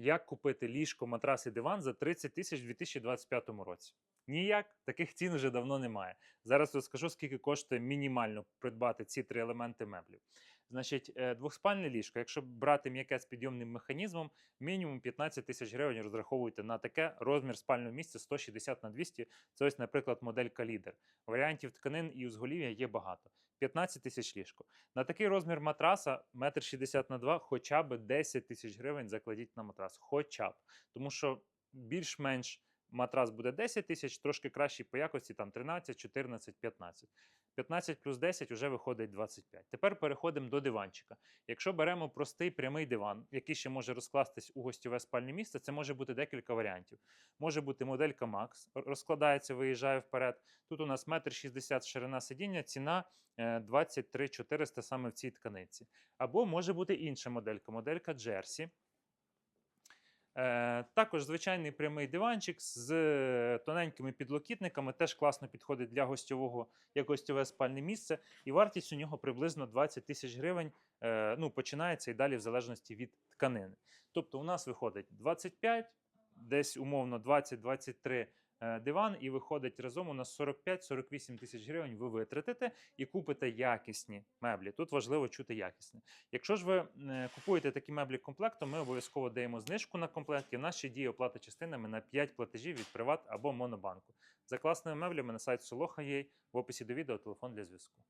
як купити ліжко, матрас і диван за 30 тисяч у 2025 році. Ніяк, таких цін вже давно немає. Зараз розкажу, скільки коштує мінімально придбати ці три елементи меблів. Значить, е, двохспальне ліжко, якщо брати м'яке з підйомним механізмом, мінімум 15 тисяч гривень розраховуйте на таке розмір спального місця 160 на 200. Це ось, наприклад, моделька лідер. Варіантів тканин і узголів'я є багато. 15 тисяч ліжко. На такий розмір матраса 1,60 на 2, хоча б 10 тисяч гривень закладіть на матрас. Хоча б. Тому що більш-менш матрас буде 10 тисяч, трошки кращий по якості, там 13, 14, 15. 15 плюс 10 вже виходить 25. Тепер переходимо до диванчика. Якщо беремо простий прямий диван, який ще може розкластись у гостьове спальне місце, це може бути декілька варіантів. Може бути моделька Max, розкладається, виїжджає вперед. Тут у нас 1,60 м ширина сидіння, ціна е, 23 400 саме в цій тканиці. Або може бути інша моделька, моделька Jersey. Е, також звичайний прямий диванчик з е, тоненькими підлокітниками теж класно підходить для гостьового як гостьове спальне місце. І вартість у нього приблизно 20 тисяч гривень. Е, ну, починається і далі в залежності від тканини. Тобто у нас виходить 25, десь умовно 20-23 е, диван, і виходить разом у нас 45-48 тисяч гривень. Ви витратите і купите якісні меблі. Тут важливо чути якісне. Якщо ж ви е, купуєте такі меблі комплектом, ми обов'язково даємо знижку на комплект. І в нас ще діє оплата частинами на 5 платежів від Приват або Монобанку. За класними меблями на сайт Солоха є в описі до відео телефон для зв'язку.